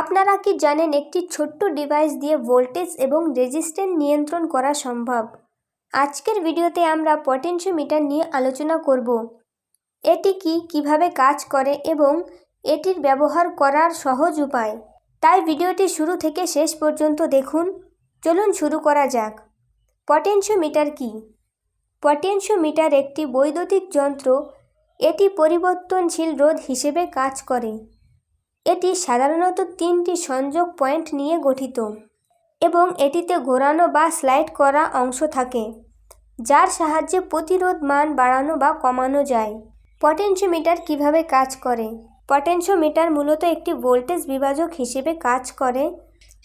আপনারা কি জানেন একটি ছোট্ট ডিভাইস দিয়ে ভোল্টেজ এবং রেজিস্ট্যান্স নিয়ন্ত্রণ করা সম্ভব? আজকের ভিডিওতে আমরা পটেনশিওমিটার নিয়ে আলোচনা করব। এটি কি কীভাবে কাজ করে এবং এটির ব্যবহার করার সহজ উপায়? তাই ভিডিওটি শুরু থেকে শেষ পর্যন্ত দেখুন। চলুন শুরু করা যাক। পটেনশিওমিটার কি? পটেনশিওমিটার একটি বৈদ্যুতিক যন্ত্র। এটি পরিবর্তনশীল রোধ হিসেবে কাজ করে। এটি সাধারণত তিনটি সংযোগ পয়েন্ট নিয়ে গঠিত এবং এটিতে ঘোরানো বা স্লাইড করা অংশ থাকে, যার সাহায্যে প্রতিরোধ মান বাড়ানো বা কমানো যায়। পটেনশিওমিটার কীভাবে কাজ করে? পটেনশিওমিটার মূলত একটি ভোল্টেজ বিভাজক হিসেবে কাজ করে।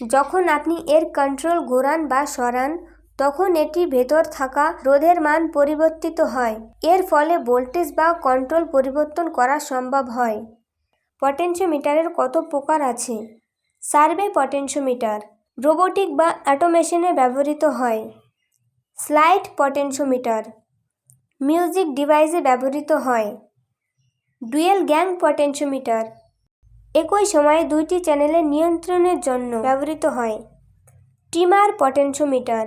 যখন আপনি এর কন্ট্রোল ঘোরান বা সরান, তখন এটি ভেতর থাকা রোধের মান পরিবর্তিত হয়। এর ফলে ভোল্টেজ বা কন্ট্রোল পরিবর্তন করা সম্ভব হয়। পটেনশিওমিটারের কত প্রকার আছে? সার্ভে পটেনশিওমিটার রোবোটিক বা অটোমেশনে ব্যবহৃত হয়। স্লাইড পটেনশিওমিটার মিউজিক ডিভাইসে ব্যবহৃত হয়। ডুয়েল গ্যাং পটেনশিওমিটার একই সময়ে দুইটি চ্যানেলের নিয়ন্ত্রণের জন্য ব্যবহৃত হয়। ট্রিমার পটেনশিওমিটার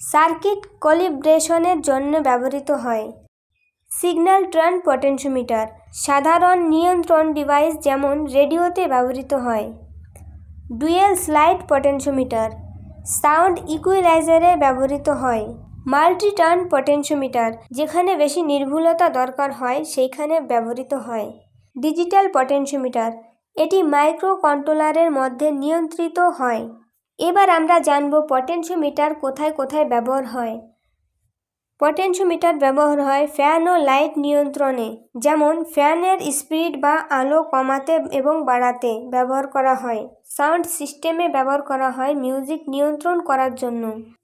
সার্কিট কলিব্রেশনের জন্য ব্যবহৃত হয়। সিগন্যাল ট্রান পটেনশিওমিটার, সাধারণ নিয়ন্ত্রণ ডিভাইস যেমন রেডিওতে ব্যবহৃত হয়। ডুয়েল স্লাইড পটেনশিওমিটার, সাউন্ড ইকুইলাইজারে ব্যবহৃত হয়। মাল্টি টার্ন পটেনশিওমিটার, যেখানে বেশি নির্ভুলতা দরকার হয়, সেইখানে ব্যবহৃত হয়। ডিজিটাল পটেনশিওমিটার, এটি মাইক্রো কন্ট্রোলারের মধ্যে নিয়ন্ত্রিত হয়। এবার আমরা জানব পটেনশিওমিটার কোথায় কোথায় ব্যবহার হয়। পটেনশিওমিটার ব্যবহার হয় ফ্যান ও লাইট নিয়ন্ত্রণে, যেমন ফ্যানের স্পিড বা আলো কমাতে এবং বাড়াতে ব্যবহার করা হয়। সাউন্ড সিস্টেমে ব্যবহার করা হয় মিউজিক নিয়ন্ত্রণ করার জন্য।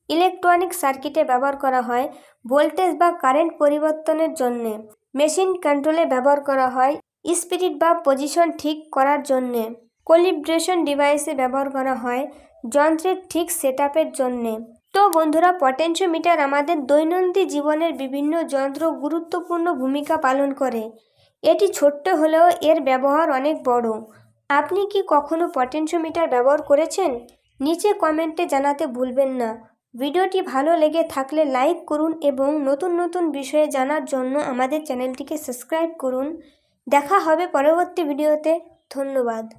ইলেকট্রনিক সার্কিটে ব্যবহার করা হয় ভোল্টেজ বা কারেন্ট পরিবর্তনের জন্যে। মেশিন কন্ট্রোলে ব্যবহার করা হয় স্পিরিট বা পজিশন ঠিক করার জন্যে। কলিব্রেশন ডিভাইসে ব্যবহার করা হয় যন্ত্রের ঠিক সেট জন্যে। বন্ধুরা, পটেনশিওমিটার আমাদের দৈনন্দিন জীবনের বিভিন্ন যন্ত্র গুরুত্বপূর্ণ ভূমিকা পালন করে। এটি ছোট্ট হলেও এর ব্যবহার অনেক বড়। আপনি কি কখনো পটেনশিওমিটার ব্যবহার করেছেন? নিচে কমেন্টে জানাতে ভুলবেন না। ভিডিওটি ভালো লেগে থাকলে লাইক করুন এবং নতুন নতুন বিষয়ে জানার জন্য আমাদের চ্যানেলটিকে সাবস্ক্রাইব করুন। দেখা হবে পরবর্তী ভিডিওতে। ধন্যবাদ।